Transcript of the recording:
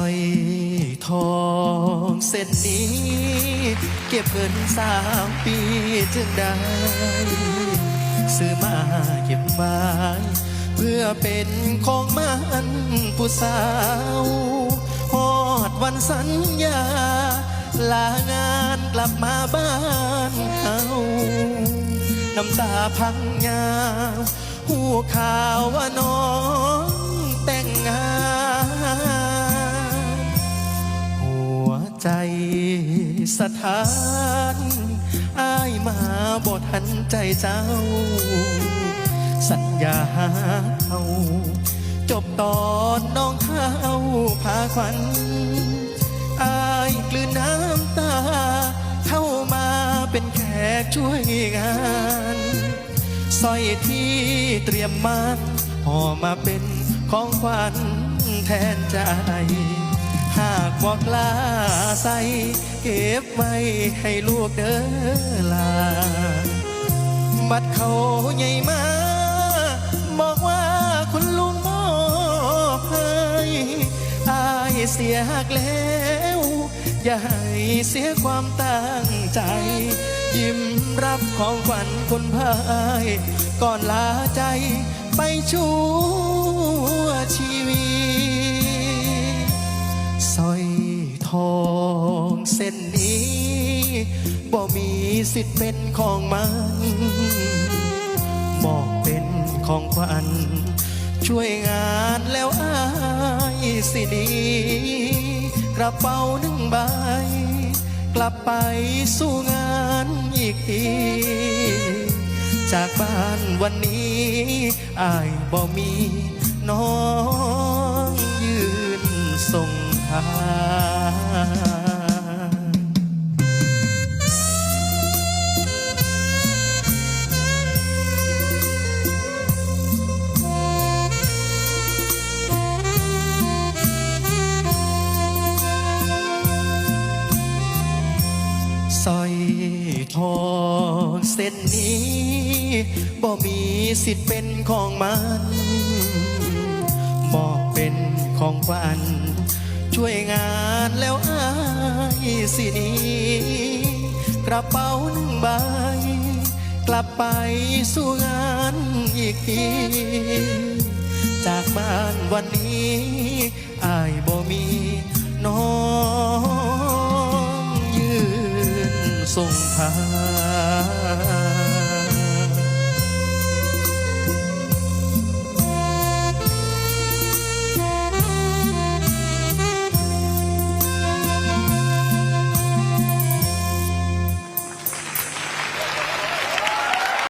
อยทองเส้นนี้ เก็บเงินสามปีจึงได้ ซื้อมาเก็บไว้เพื่อเป็นของมันผู้สาวฮอดวันสัญญา ลางานกลับมาบ้านเฮาน้ำตาพังงาหูข่าวว่าน้ ใจสถานอายมาบททันใจเจ้า สัญญาเขาจบตอนน้องเข้าพาควันอายกลืนน้ำตา เข้ามาเป็นแขกช่วยงานสร้อยที่เตรียมมาห่อมาเป็นของขวัญแทนใจ หากบอกลาใส่เก็บไว้ให้ลูกเด้อลา บัดเขาใหญ่มา บอกว่าคุณลุงมอบให้อายเสียหักแล้ว อย่าให้เสียความตั้งใจ ยิ้มรับของขวัญคนพาย ก่อนลาใจไปชั่ ส้นนี้บ่มีสิทธิ์เป็นของมันบอกเป็นของขวัญช่วยงานแล้วอายสิดี กระเป๋าหนึ่งใบ กลับไปสู้งานอีกทีจากบ้านวันนี้อายบ่มีน้องยืนส่งทาง องเส้นนี้บ่มีสิทธิ์เป็นของมันบอกเป็นของขวัญช่วยงานแล้วอายสินี้กระเป๋าหนึ่งใบ กลับไปสู่งานอีกทีจากบ้านวันนี้อายบ่มีน้องยืนส่งทาง